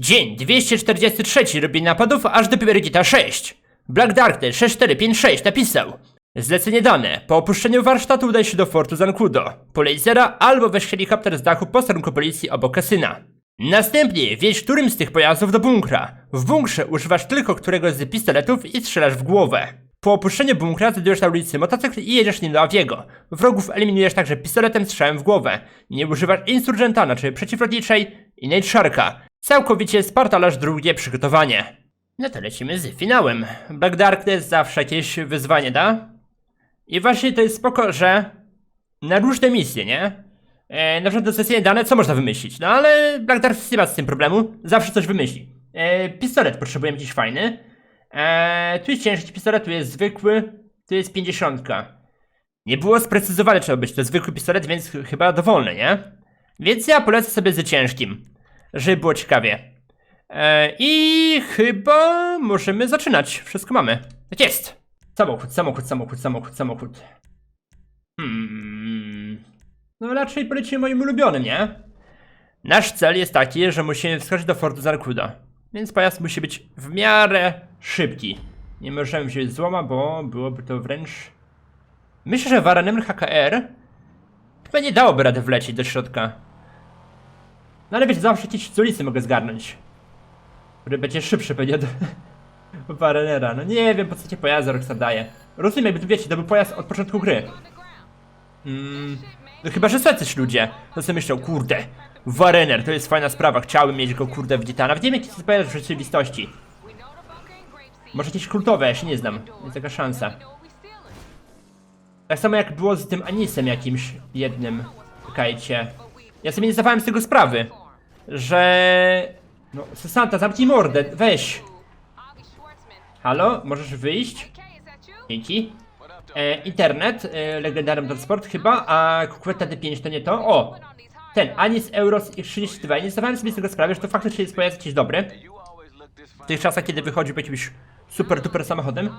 Dzień 243 robi napadów aż do Pipergita 6. Black Darknet 6456 napisał Zlecenie dane. Po opuszczeniu warsztatu udaj się do fortu Zankudo. Po lasera albo weź helikopter z dachu posterunku policji obok kasyna. Następnie wjedź którym z tych pojazdów do bunkra. W bunkrze używasz tylko któregoś z pistoletów i strzelasz w głowę. Po opuszczeniu bunkra znajdujesz na ulicy motocykl i jedziesz nim do Aviego. Wrogów eliminujesz także pistoletem strzałem w głowę. Nie używasz insurgentana, czyli przeciwlotniczej i Nate Sharka. Całkowicie spartalasz drugie przygotowanie. No to lecimy z finałem. Black Darkness zawsze jakieś wyzwanie da. I właśnie to jest spoko, że na różne misje, nie? E, na przykład do sesji dane, co można wymyślić? No ale Black Darkness nie ma z tym problemu, zawsze coś wymyśli. E, pistolet potrzebujemy jakiś fajny. E, tu jest ciężki pistolet, tu jest zwykły, tu jest 50. Nie było sprecyzowane, trzeba być to zwykły pistolet, więc ch- chyba dowolny, nie? Więc ja polecę sobie z ciężkim, żeby było ciekawie. E, I chyba możemy zaczynać. Wszystko mamy. Tak jest. Samochód, samochód, samochód, samochód, samochód. Hmm. No raczej polecimy moim ulubionym, nie? Nasz cel jest taki, że musimy wskoczyć do Fortu Zarkuda. Więc pojazd musi być w miarę szybki. Nie możemy wziąć złoma, bo byłoby to wręcz... Myślę, że Varanem HKR chyba nie dałoby rady wlecieć do środka. No ale wiecie, zawsze z ulicy mogę zgarnąć. Który będzie szybszy pewnie od Varanera. No nie wiem, po co cię pojazdy Rockstar daje. Rozumiem, jakby tu wiecie, to był pojazd od początku gry. Mm, no chyba, że są jacyś ludzie, to sobie myślą, kurde, Warener, to jest fajna sprawa, chciałbym mieć go, kurde, w Gitana. Wiem, jaki jest pojazd w rzeczywistości. Może jakieś kultowe, ja się nie znam, jest taka szansa. Tak samo jak było z tym Anisem jakimś jednym, czekajcie. Ja sobie nie zdawałem z tego sprawy, że... No, Sesanta, zamknij mordę, weź. Halo, możesz wyjść? Dzięki. E, internet, e, legendarny transport chyba, a kukweta D5 to nie to. O! Ten, Anis Euros X32. Ja Nie zdawałem sobie z tego sprawy, że to faktycznie jest pojazd jakiś dobry. W tych czasach, kiedy wychodził jakimś super duper samochodem.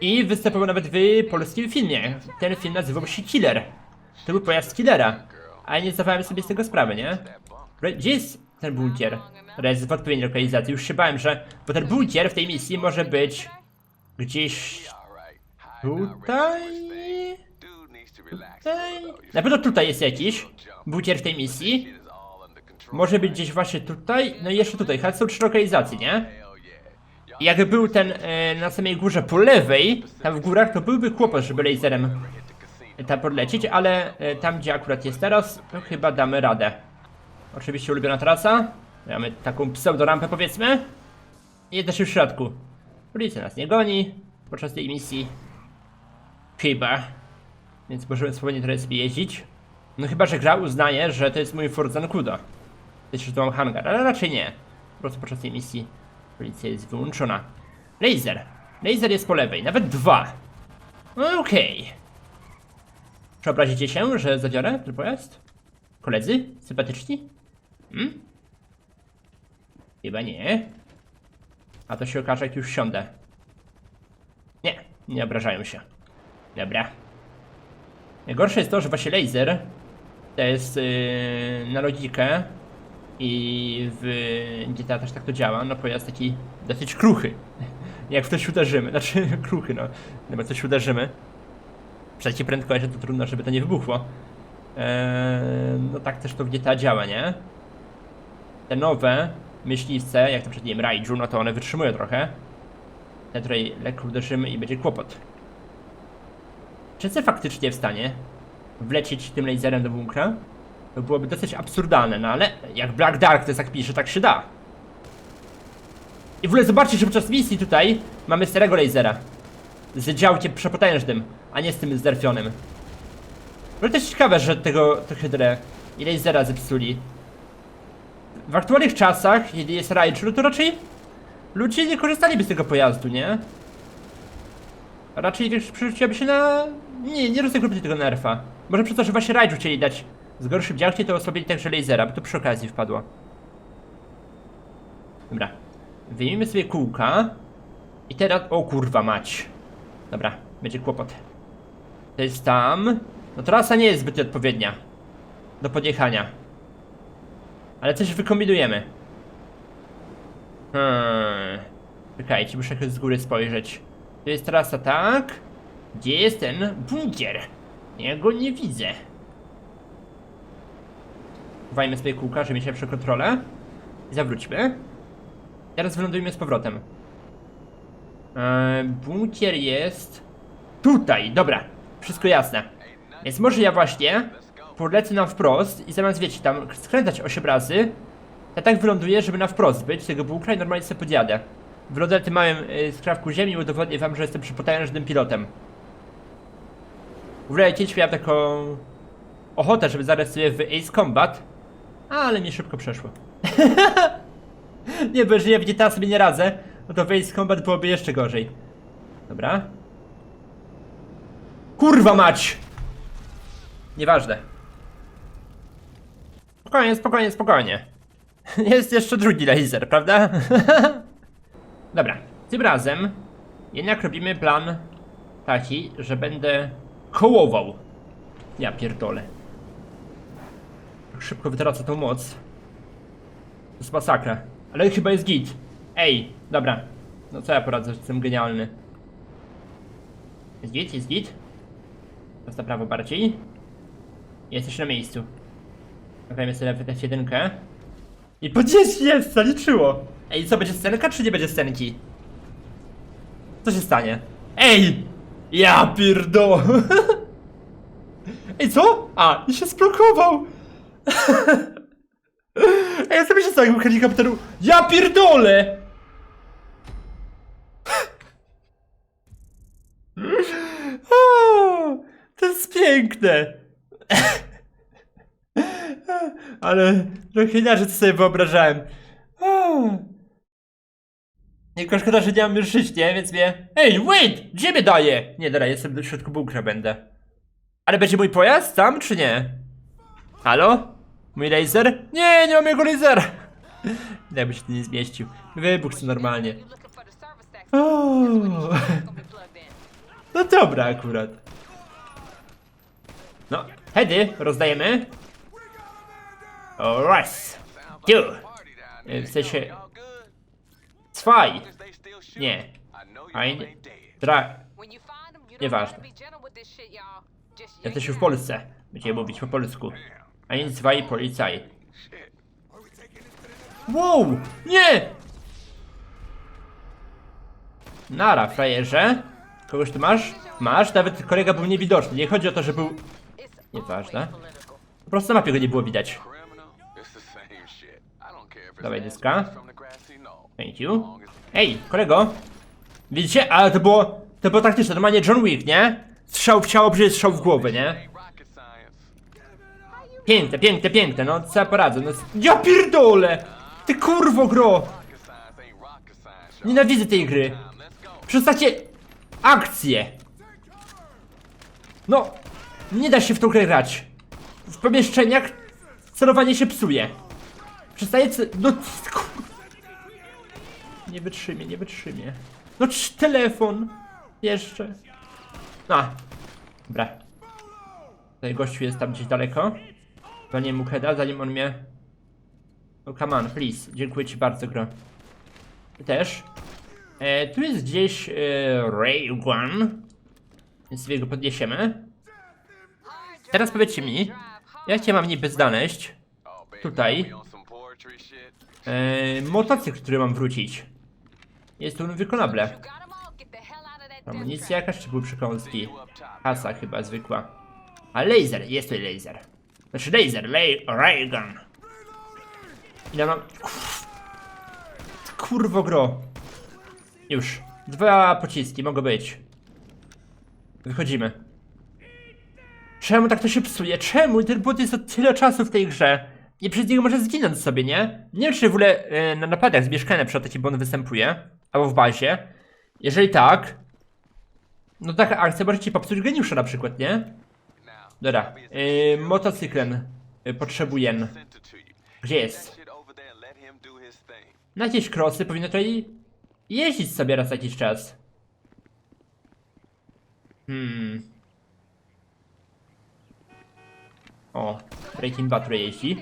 I występował nawet w polskim filmie. Ten film nazywał się Killer. To był pojazd Killera. A ja nie zdawałem sobie z tego sprawy, nie? Gdzie jest ten bunkier? Jest w odpowiedniej lokalizacji. Już się bałem, że... Bo ten bunkier w tej misji może być... Gdzieś... Tutaj... Tutaj... Na pewno tutaj jest jakiś bunkier w tej misji. Może być gdzieś właśnie tutaj, no i jeszcze tutaj, ale są trzy lokalizacje, nie? Jakby był ten e, na samej górze po lewej, tam w górach, to byłby kłopot, żeby laserem tam podlecieć, ale e, tam gdzie akurat jest teraz, to chyba damy radę. Oczywiście ulubiona trasa. Mamy taką pseudorampę powiedzmy. I jesteśmy w środku. Policja nas nie goni podczas tej misji. Chyba. Więc możemy trochę sobie jeździć. No chyba, że gra uznaje, że to jest mój Ford Zancudo. Też, że to mam hangar, ale raczej nie. Po prostu podczas tej misji policja jest wyłączona. Laser. Laser jest po lewej, nawet dwa. No okej. Przeobrazicie się, że zadziorę ten pojazd? Koledzy? Sympatyczni? Hmm? Chyba nie. A to się okaże, jak już siądę. Nie, nie obrażają się. Dobra. Najgorsze jest to, że właśnie laser to jest yy, na logikę i w GTA też tak to działa, no pojazd taki dosyć kruchy. Jak w coś uderzymy, znaczy kruchy no, no bo coś uderzymy. Przy takiej prędkości to trudno, żeby to nie wybuchło. Eee, no tak też to w GTA działa, nie? Te nowe myśliwce, jak na przykład nie wiem, Raiju, no to one wytrzymują trochę. Te, której lekko uderzymy i będzie kłopot. Czy jestem faktycznie w stanie wlecieć tym laserem do bunkra? To byłoby dosyć absurdalne, no ale jak Black Dark to tak pisze, tak się da. I w ogóle zobaczcie, że podczas misji tutaj mamy starego lasera. Z działkiem przepotężnym, a nie z tym zderfionym. Ale też ciekawe, że tego to hydrę i lasera zepsuli. W aktualnych czasach, kiedy jest Raichu, to raczej ludzie nie korzystaliby z tego pojazdu, nie? Raczej przerzuciłaby się na... Nie, nie rozegrupili tego nerfa. Może przez to, że właśnie Raiju chcieli dać z gorszym działkiem, to osłabili także lasera, bo to przy okazji wpadło. Dobra. Wyjmijmy sobie kółka. I teraz... O kurwa mać. Dobra, będzie kłopot. To jest tam. No trasa nie jest zbyt odpowiednia. Do podjechania. Ale coś wykombinujemy. Hmm. Czekajcie, muszę z góry spojrzeć. To jest trasa, tak? Gdzie jest ten bunkier? Ja go nie widzę. Wajmy sobie kółka, żeby mieć lepszą kontrolę. I zawróćmy. Teraz wylądujmy z powrotem. Eee, bunkier jest... Tutaj, dobra. Wszystko jasne. Więc może ja właśnie polecę na wprost i zamiast, wiecie, tam skręcać 8 razy, ja tak wyląduję, żeby na wprost być tego bunkra i normalnie sobie podjadę. Wyląduję tym małym y, skrawku ziemi i udowodnię wam, że jestem przypotężnym pilotem. W ogóle kiedyś miałem taką ochotę, żeby zagrać sobie w Ace Combat, ale mi szybko przeszło. nie, bo jeżeli ja wiecie, teraz sobie nie radzę, no to w Ace Combat byłoby jeszcze gorzej. Dobra. Kurwa mać! Nieważne. Spokojnie, spokojnie, spokojnie. Jest jeszcze drugi laser, prawda? Dobra, tym razem jednak robimy plan taki, że będę kołował. Ja pierdolę. Tak Szybko wytracę tą moc. To jest masakra. Ale chyba jest git. Ej, dobra. No co ja poradzę, że jestem genialny. Jest git, jest git. Teraz na prawo bardziej. Jesteś na miejscu. Nagrajmy sobie w jedynkę. I po 10 jest, zaliczyło. Ej, co, będzie scenka, czy nie będzie scenki? Co się stanie? Ej! Ja pierdo! Ej, co? A, i się zblokował! Ej, co mi się tego helikopteru? Ja pierdolę! O, to jest piękne! Ale trochę inaczej to sobie wyobrażałem. Tylko szkoda, że nie mam już żyć, nie? Więc mnie... Ej, wait! Gdzie mnie daje? Nie, dobra, jestem do środku bunkra będę. Ale będzie mój pojazd tam, czy nie? Halo? Mój laser? Nie, nie mam jego lasera! Nie, by się tu nie zmieścił. Wybuch normalnie. No dobra akurat. No, hedy rozdajemy. Raz. Two. Y, W sensie... Zwei. Nie. Ein. Drei. Nieważne. Jesteśmy w Polsce. Będziemy mówić po polsku. Ein, zwei, Polizei. Wow! Nie! Nara, frajerze. Kogoś tu masz? Masz, nawet kolega był niewidoczny. Nie chodzi o to, że był... Nieważne. Po prostu na mapie go nie było widać. Dawaj dyska. Thank you. Ej, kolego! Widzicie? Ale to było... To było taktyczne, normalnie John Wick, nie? Strzał w ciało, przecież strzał w głowę, nie? Piękne, piękne, piękne, no co ja poradzę, no... Ja pierdolę! Ty kurwo gro! Nienawidzę tej gry. Przestańcie akcję. No, nie da się w tą grę grać. W pomieszczeniach celowanie się psuje. Przestaje. No. Nie wytrzymie, nie wytrzymie. No, cz, telefon. Jeszcze. A. Dobra. Tutaj gościu jest tam gdzieś daleko. Zanim mu heada, zanim on mnie... No come on, please. Dziękuję ci bardzo, gro. Ty też. E, tu jest gdzieś e, Raygun. Więc sobie go podniesiemy. Teraz powiedzcie mi, jak ja mam niby znaleźć tutaj e, motocykl, który mam wrócić. Jest to wykonable. Amunicja jakaś, czy były przekąski? Kasa chyba zwykła. A laser, jest tutaj laser. Znaczy laser, lay, raygun. Ile mam... Kurwo gro. Już. Dwa pociski mogą być. Wychodzimy. Czemu tak to się psuje? Czemu ten bot jest od tyle czasu w tej grze? I przez niego może zginąć sobie, nie? Nie wiem, czy w ogóle e, na napadach z mieszkania przed taki błąd występuje. Albo w bazie. Jeżeli tak, no taka akcja może ci popsuć geniusza na przykład, nie? Dobra. Yy, yy, potrzebuję. Gdzie jest? Na jakieś krosy powinno tutaj jeździć sobie raz jakiś czas. Hmm. O, Breaking tutaj jeździ.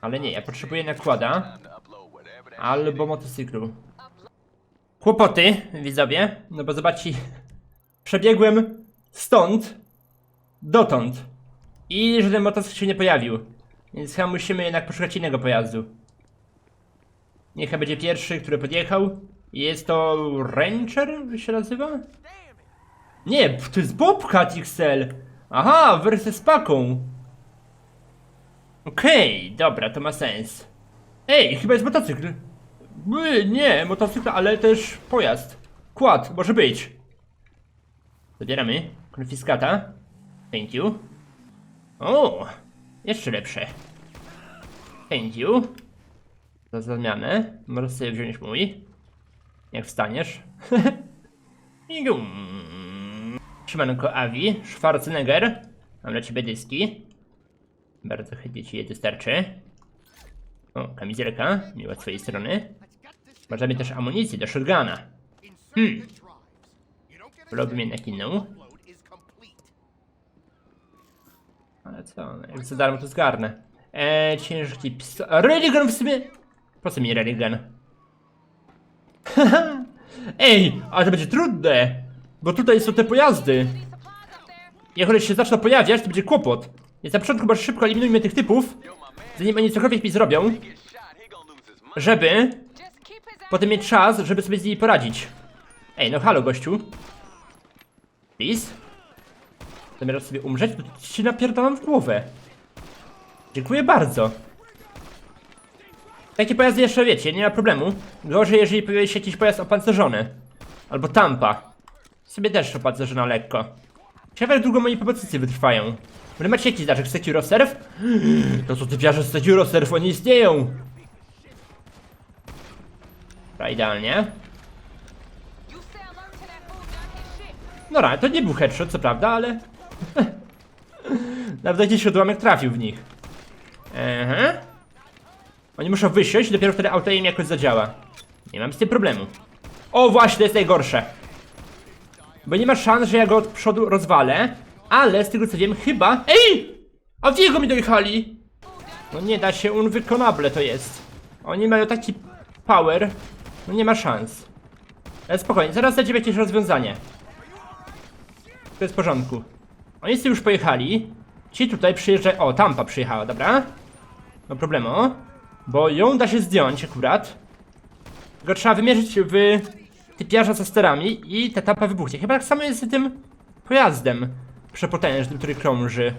Ale nie, ja potrzebuję nakłada. Albo motocyklu. Kłopoty, widzowie. No bo zobaczcie. Przebiegłem stąd dotąd. I że ten motocykl się nie pojawił. Więc chyba musimy jednak poszukać innego pojazdu. Niech będzie pierwszy, który podjechał. Jest to Ranger się nazywa? Nie, to jest Bobcat XL. Aha, wersja z paką. Okej, dobra, to ma sens. Ej, chyba jest motocykl. By, nie, motocykl, ale też pojazd. Kład, może być. Zabieramy. Konfiskata. Thank you. O, jeszcze lepsze. Thank you. Za zmianę. Możesz sobie wziąć mój. Jak wstaniesz. I gum. Szymanko Avi, Schwarzenegger. Mam dla ciebie dyski. Bardzo chętnie ci je dostarczę. O, kamizelka, miła z twojej strony. Możemy też amunicję do shotguna. Hmm. Wolałbym jednak inną. Ale co, no, jak za darmo to zgarnę. Eee, ciężki pistolet. Religan w sumie... Po co mi religan? Ej, ale to będzie trudne! Bo tutaj są te pojazdy. Jak one się zaczną pojawiać, to będzie kłopot. Więc na początku bardzo szybko eliminujmy tych typów, zanim oni cokolwiek mi zrobią, żeby potem mieć czas, żeby sobie z nimi poradzić. Ej, no halo gościu. Please? Zamierzasz sobie umrzeć? To ci napierdalam w głowę. Dziękuję bardzo. Takie pojazdy jeszcze wiecie, nie ma problemu. Gorzej, jeżeli pojawi się jakiś pojazd opancerzony. Albo tampa. Sobie też opancerzona lekko. Ciekawe jak długo moi pomocnicy wytrwają. Wy macie jakiś znaczek Securosurf? To co typiarze z Securosurf, oni istnieją! Dobra, idealnie. Stay alert to nie był headshot, co prawda, ale... Nawet jakiś odłamek trafił w nich. Aha. Oni muszą wysiąść, dopiero wtedy auto im jakoś zadziała. Nie mam z tym problemu. O, właśnie, to jest najgorsze. Bo nie ma szans, że ja go od przodu rozwalę, ale z tego co wiem, chyba... Ej! A w jego mi dojechali! No nie da się, unwykonable to jest. Oni mają taki power, no nie ma szans. Ale spokojnie, zaraz znajdziemy jakieś rozwiązanie. To jest w porządku. Oni sobie już pojechali. Ci tutaj przyjeżdżają. O, Tampa przyjechała, dobra. No problemu. Bo ją da się zdjąć akurat. Tylko trzeba wymierzyć w typiarza ze sterami i ta tampa wybuchnie. Chyba tak samo jest z tym pojazdem przepotężnym, który krąży.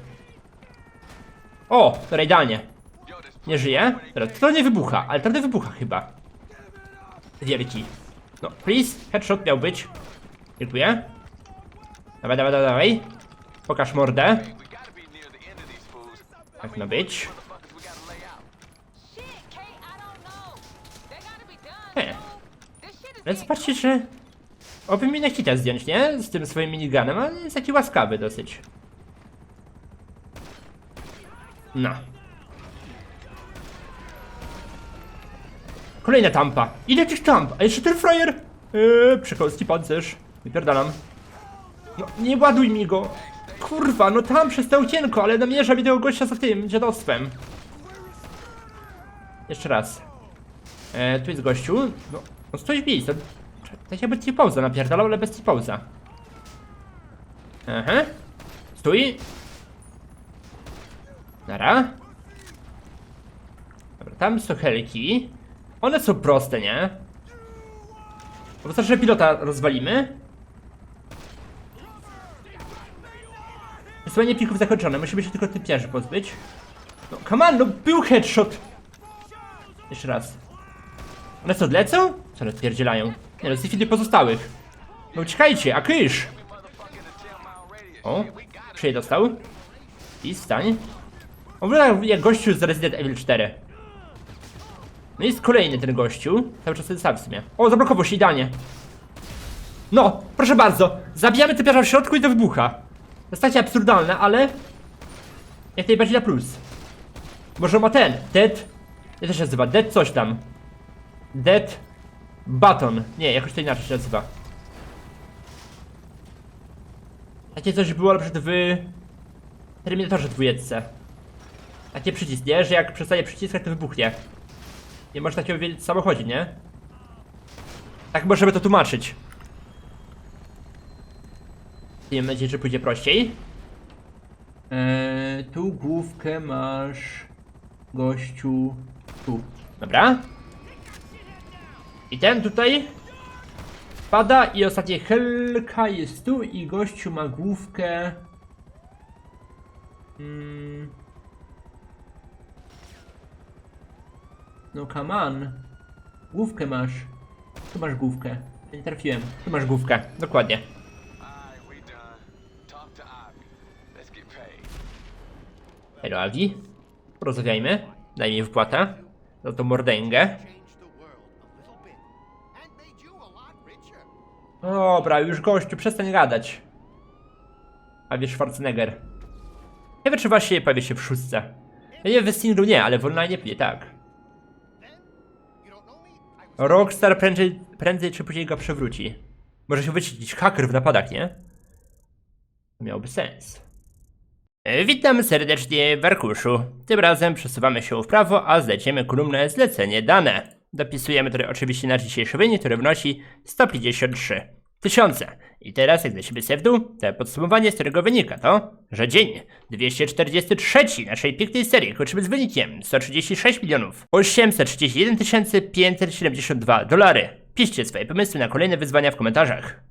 O, dobra, idealnie. Nie żyje? To nie wybucha, ale to nie wybucha chyba. Wielki. No, please, headshot miał być. Dziękuję. Dawaj, dawaj, dawaj. Pokaż mordę. Tak ma być. Zobaczcie, że... Oby mi na hita zdjąć, nie? Z tym swoim miniganem, ale jest taki łaskawy dosyć. No. Kolejna tampa. Ile tych tamp? A jeszcze ten frajer? Eee, przykolski pancerz. Wypierdalam. No, nie ładuj mi go. Kurwa, no tam przez to okienko, ale namierza mi tego gościa za tym dziadostwem. Jeszcze raz. E, tu jest gościu. No, on stoi w miejscu. Tak jakby ci pauza napierdalał, ale bez pauza. Aha. Stój. Nara. Dobra, tam są helki. One są proste, nie? Wystarczy, że pilota rozwalimy. Wysłanie plików zakończone. Musimy się tylko typiarzy pozbyć. No, come on, no był headshot. Jeszcze raz. One co, lecą? Co one spierdzielają? Nie z chwili pozostałych. No uciekajcie, a kysz! O, przyje dostał. I stań. O, wygląda jak gościu z Resident Evil 4. No jest kolejny ten gościu. Cały czas ten sam w sumie. O, zablokował się idealnie. No, proszę bardzo. Zabijamy typiarza w środku i to wybucha. Zostacie absurdalne, ale... Jak najbardziej na plus. Może ma ten, Dead... Jak to się nazywa? Dead coś tam. Dead... Baton. Nie, jakoś to inaczej się nazywa. Takie coś było na przykład w... Terminatorze dwójeczce. Takie przycisk, nie? Że jak przestaje przyciskać, to wybuchnie. Nie można takiego wiedzieć w samochodzie, nie? Tak możemy to tłumaczyć. Mam nadzieję, że pójdzie prościej. Eee, tu główkę masz... Gościu... Tu. Dobra. I ten tutaj... Pada i ostatnia helka jest tu i gościu ma główkę... Mm. No come on. Główkę masz. Tu masz główkę. Nie trafiłem. Tu masz główkę. Dokładnie. Hello Avi. Porozmawiajmy. Daj mi wypłatę. Za tą mordęgę. Dobra, już gościu, przestań gadać. Avi Schwarzenegger. Nie wiem, czy właśnie pojawi się w szóstce. Ja nie w nie, ale w online pewnie tak. Rockstar prędzej, prędzej czy później go przewróci. Może się wycić haker w napadach, nie? To miałoby sens. E, Witam serdecznie w arkuszu. Tym razem przesuwamy się w prawo, a zlecimy kolumnę zlecenie dane. Dopisujemy tutaj oczywiście nasz dzisiejszy wynik, który wynosi 153 tysiące. I teraz, jak zlecimy sobie w dół, to podsumowanie z którego wynika to, że dzień 243 naszej pięknej serii kończymy z wynikiem 136 milionów 831 572 dolary. Piszcie swoje pomysły na kolejne wyzwania w komentarzach.